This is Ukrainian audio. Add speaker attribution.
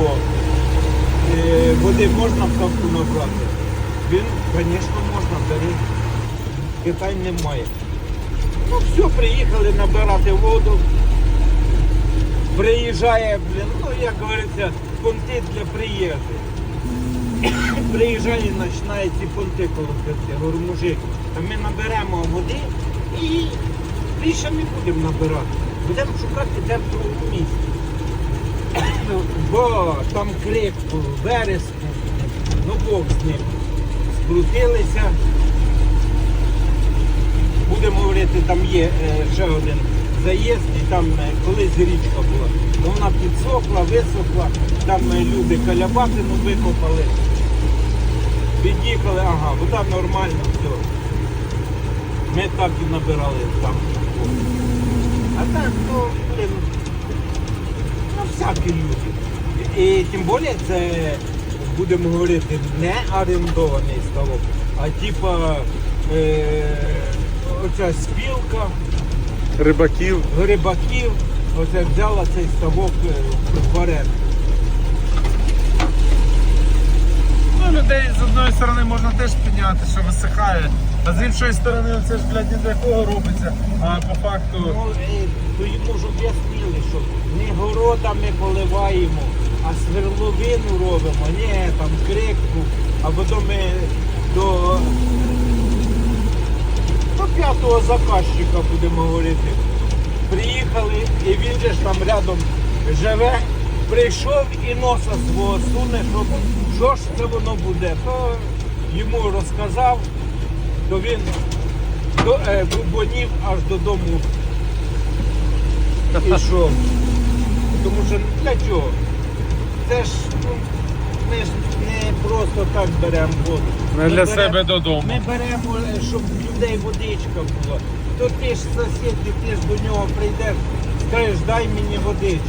Speaker 1: відео, е, води можна в ставку набрати. Він, звісно, можна, бери. Питань немає. Ну все, приїхали набирати воду. Приїжджає, блін, ну як говориться, понти для приїжджих. Приїжджає починає ці понти колотити. Я Говорю, мужик, а ми наберемо води і більше не будемо набирати. Будемо шукати де в другому місці. Бо там крик, вереск, ну Бог з ним. Скрутилися. Будемо говорити, там є е, ще один заїзд, і там е, колись річка була. Ну, вона підсохла, висохла, там е, люди калябатину викопали. Під'їхали, ага, вода нормальна, все. Ми так і набирали там. А так, ну, блин, ну всякі люди. І тим більше це, будемо говорити, не орендований ставок, а типа е, оця спілка
Speaker 2: Рибаків.
Speaker 1: рибаків, оце взяла цей ставок е, в оренду.
Speaker 2: Ну, людей з одної сторони можна теж підняти, що висихає. А з іншої сторони це ж, блядь, не для кого робиться. А по факту.
Speaker 1: Ну, е, то йому ж об'яснили, що не городами поливаємо, а сверловину робимо, ні, там крикку, а потім ми до, до п'ятого заказчика будемо говорити. Приїхали і він же ж там рядом живе, прийшов і носа свого суне, що, що ж це воно буде. То йому розказав, то він до, е, бубонів аж додому пішов. Тому що для чого? Це ж ну, ми ж не просто так беремо воду. Ми
Speaker 2: для
Speaker 1: берем,
Speaker 2: себе додому.
Speaker 1: Ми беремо, е, щоб людей водичка була. То ти ж сусід, ти ж до нього прийдеш, скажеш, дай мені водичку.